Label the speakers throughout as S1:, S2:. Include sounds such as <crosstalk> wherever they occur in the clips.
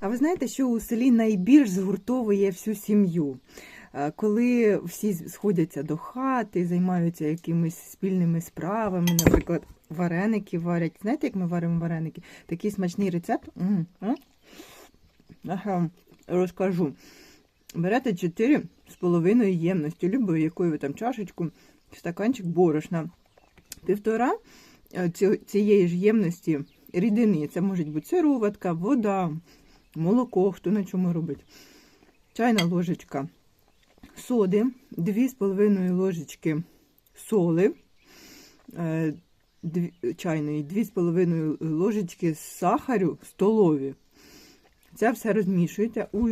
S1: А ви знаєте, що у селі найбільш згуртовує всю сім'ю? Е, Коли всі сходяться до хати, займаються якимись спільними справами, наприклад, вареники варять. Знаєте, як ми варимо вареники? Такий смачний рецепт. Ага, розкажу. Берете 4 з половиною ємності, любої, якої ви там чашечку, стаканчик борошна. Півтора е, цієї ж ємності рідини. Це може бути сироватка, вода, молоко, хто на чому робить. Чайна ложечка соди, 2,5 ложечки соли, е, чайної, 2,5 ложечки сахарю столові. Це все розмішуєте у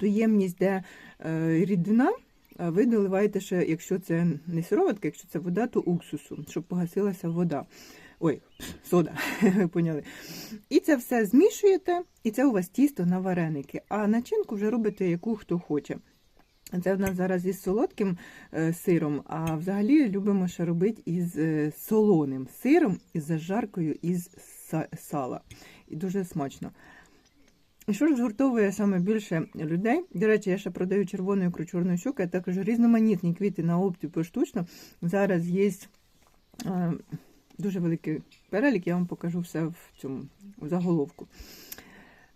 S1: ту ємність, де е, рідина, ви доливаєте ще, якщо це не сироватка, якщо це вода, то уксусу, щоб погасилася вода. Ой, сода, <laughs> ви поняли. І це все змішуєте, і це у вас тісто на вареники. А начинку вже робите, яку хто хоче. Це в нас зараз із солодким е, сиром, а взагалі любимо ще робити із е, солоним сиром із зажаркою із са- сала. І дуже смачно. І що ж згуртовує саме більше людей? До речі, я ще продаю червону ікру, чорну щуку, а також різноманітні квіти на опті поштучно. Зараз є е, дуже великий перелік, я вам покажу все в цьому в заголовку.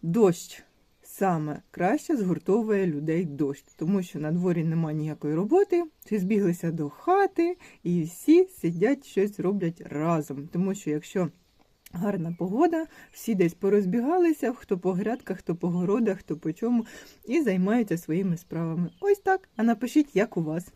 S1: Дощ саме краще згуртовує людей дощ, тому що на дворі немає ніякої роботи, всі збіглися до хати і всі сидять, щось роблять разом. Тому що якщо гарна погода, всі десь порозбігалися, хто по грядках, хто по городах, хто по чому, і займаються своїми справами. Ось так. А напишіть, як у вас.